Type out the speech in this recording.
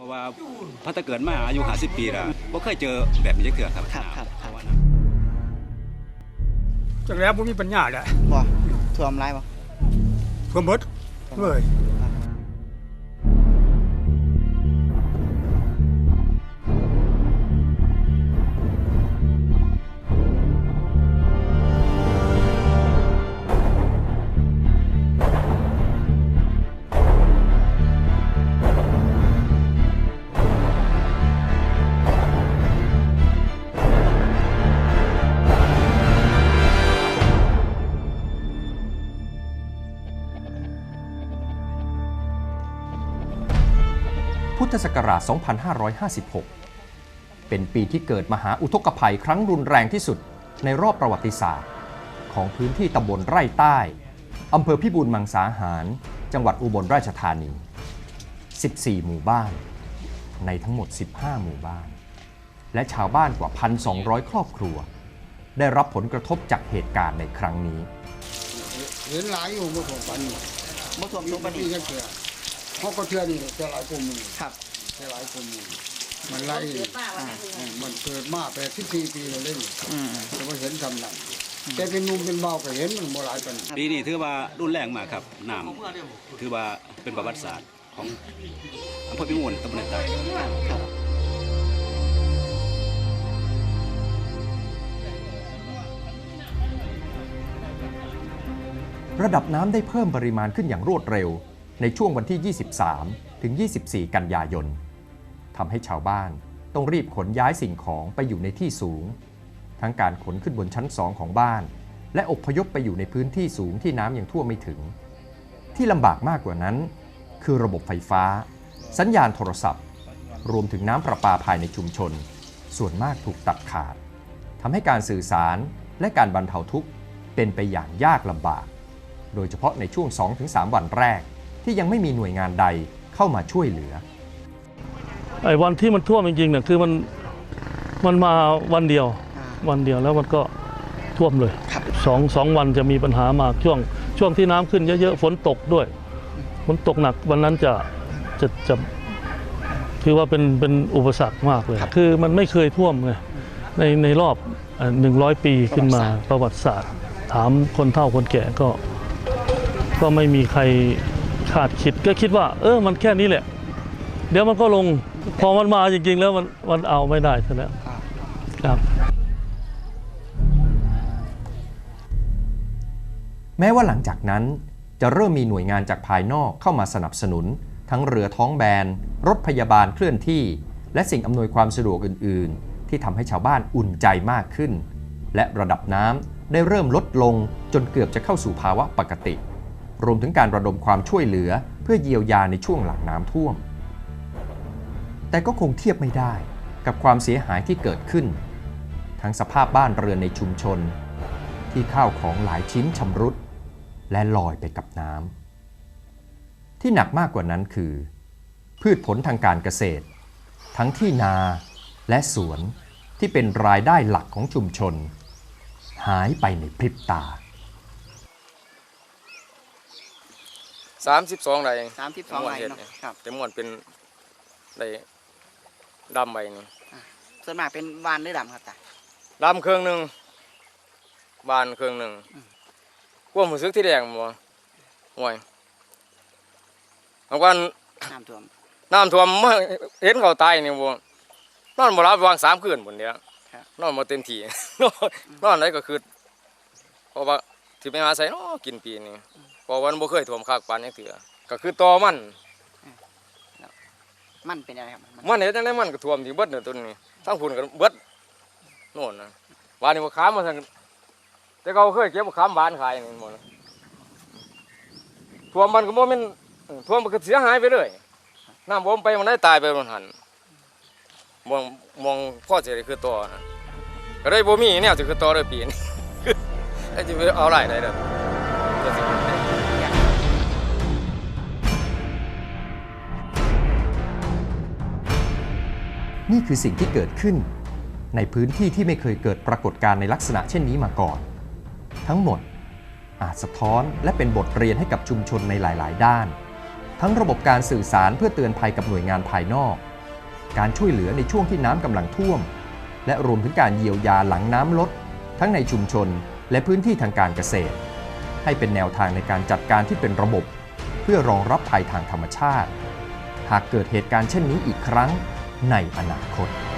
เพราะว่าพัฒเกิดมาอายุ50ปีแล้วบ่เคยเจอแบบนี้จักเทื่อครับครับครับเพาะว่าจากแล้วผมมีปัญญาแหละบ่ท่วมไรบ่เพิ่มเบิดเลย พุทธศักราช 2556 เป็นปีที่เกิดมหาอุทกภัยครั้งรุนแรงที่สุดในรอบประวัติศาสตร์ ของพื้นที่ตำบลไร่ใต้อำเภอพิบูลมังสาหาร จังหวัดอุบลราชธานี 14 หมู่บ้าน ในทั้งหมด 15 หมู่บ้าน และชาวบ้านกว่า 1,200 ครอบครัว ได้รับผลกระทบจากเหตุการณ์ในครั้งนี้ เห็นหลายอยู่เมื่อผมปันนี่บ่ท่วมสูงปานนี่นี้จะ เถื่อเขาก็เถื่อนี่จะหลายกว่าหมือครับจะหลายกว่าหมือมันไล่อืมมันเกิดมาแปดสิบสี่ปีแล้วเล่นอืม แต่ว่าเห็นทำนั่นแต่เป็นหนุ่มเป็นเบาก็เห็นมันโบราณปันปีนี้ถือว่ารุนแรงมากครับน้ำถือว่าเป็นประวัติศาสตร์ของอำเภอพิบูลตำบลไร่ใต้ระดับน้ำได้เพิ่มปริมาณขึ้นอย่างรวดเร็ว ในช่วงวันที่ 23 ถึง 24 กันยายนทำให้ชาวบ้านต้องรีบขนย้ายสิ่งของไปอยู่ในที่สูง ทั้งการขนขึ้นบนชั้นสองของบ้าน และอพยพไปอยู่ในพื้นที่สูงที่น้ำยังท่วมไม่ถึง ที่ลำบากมากกว่านั้น คือระบบไฟฟ้า สัญญาณโทรศัพท์ รวมถึงน้ำประปาภายในชุมชน ส่วนมากถูกตัดขาดทำให้การสื่อสารและการบรรเทาทุกข์เป็นไปอย่างยากลำบาก โดยเฉพาะในช่วง 2-3 วันแรก ที่ยังไม่มีหน่วยงานใดเข้ามาช่วยเหลือไอ้วันที่มันท่วมจริงๆเนี่ยคือมันมันมาวันเดียวอ่าวันเดียวแล้วมันก็ท่วมเลยครับสองสองวันจะมีปัญหามากช่วง ช่วงที่น้ำขึ้นเยอะๆฝนตกด้วยฝนตกหนักวันนั้นจะจะจะถือว่าเป็นเป็นอุปสรรคมากเลย คือมันไม่เคยท่วมไงในในรอบหนึ่งร้อยปีขึ้นมาประวัติศาสตร์ ถามคนเฒ่าคนแก่ก็ ก็ไม่มีใคร คาดคิดก็คิดว่า เออมันแค่นี้แหละ เดี๋ยวมันก็ลงพอมันมาจริง ๆ แล้วมันมันเอาไม่ได้ซะแล้วครับแม้ว่าหลังจากนั้นจะเริ่มมีหน่วยงานจากภายนอกเข้ามาสนับสนุน ทั้งเรือท้องแบน รถพยาบาลเคลื่อนที่ และสิ่งอำนวยความสะดวกอื่น ๆ ที่ทำให้ชาวบ้านอุ่นใจมากขึ้น และระดับน้ำได้เริ่มลดลงจนเกือบจะเข้าสู่ภาวะปกติ รวมถึงการระดมความช่วยเหลือเพื่อเยียวยาในช่วงหลังน้ำท่วม แต่ก็คงเทียบไม่ได้กับความเสียหายที่เกิดขึ้น ทั้งสภาพบ้านเรือนในชุมชน ที่ข้าวของหลายชิ้นชำรุด และลอยไปกับน้ำที่หนักมากกว่านั้นคือ พืชผลทางการเกษตร ทั้งที่นาและสวนที่เป็นรายได้หลักของชุมชน หายไปในพริบตา สามสิบสองไรสามสิบสองไร่เนาะครับแต่ม่วนเป็นไรดำใบนี่ส่วนมากเป็นวานหรือดำครับตาดำเครื่องหนึ่งบานเครื่องหนึ่งความรู้สึกที่แดงบ่ห่วยบางวันน้ำท่วมน้ำท่วมมาเห็นเขาตายนี่บ่นอนบ่หลับวางสามคืนบนเนี้ยครับนอนบ่เต็มที่นอนนอนไหนก็คือเพราะว่าที่ไปหาใส่เนาะกินปีนี้ เพราะว่ามันบ่เคยท่วมคักปานนี้เถื่อก็คือตอมัน มันเป็นอะไรครับมันมันเห็นจังไดมันก็ท่วมที่เบิดเนี่ยต้นนี้ทั้งพุ่นก็เบิดโน่นนะวานนี้บ่ขามมาซั่นแต่เขาเคยเก็บบ่ขามบานขายนี่หมดนะท่วมมันก็บ่แม่นเออท่วมมันก็เสียหายไปเลยน้ำบ่มไปมันได้ตายไปมันหันมองมองพ่อสิได้คือต่อนะก็เลยบ่มีแนวสิคือต่อเลยปีนี้ไอ้สิไปเอาหลายได้เด้อ นี่คือสิ่งที่เกิดขึ้น ในพื้นที่ที่ไม่เคยเกิดปรากฏการณ์ในลักษณะเช่นนี้มาก่อน ทั้งหมดอาจสะท้อนและเป็นบทเรียนให้กับชุมชนในหลาย ๆ ด้าน ทั้งระบบการสื่อสารเพื่อเตือนภัยกับหน่วยงานภายนอก การช่วยเหลือในช่วงที่น้ำกำลังท่วม และรวมถึงการเยียวยาหลังน้ำลด ทั้งในชุมชนและพื้นที่ทางการเกษตร ให้เป็นแนวทางในการจัดการที่เป็นระบบ เพื่อรองรับภัยทางธรรมชาติ หากเกิดเหตุการณ์เช่นนี้อีกครั้ง ในอนาคต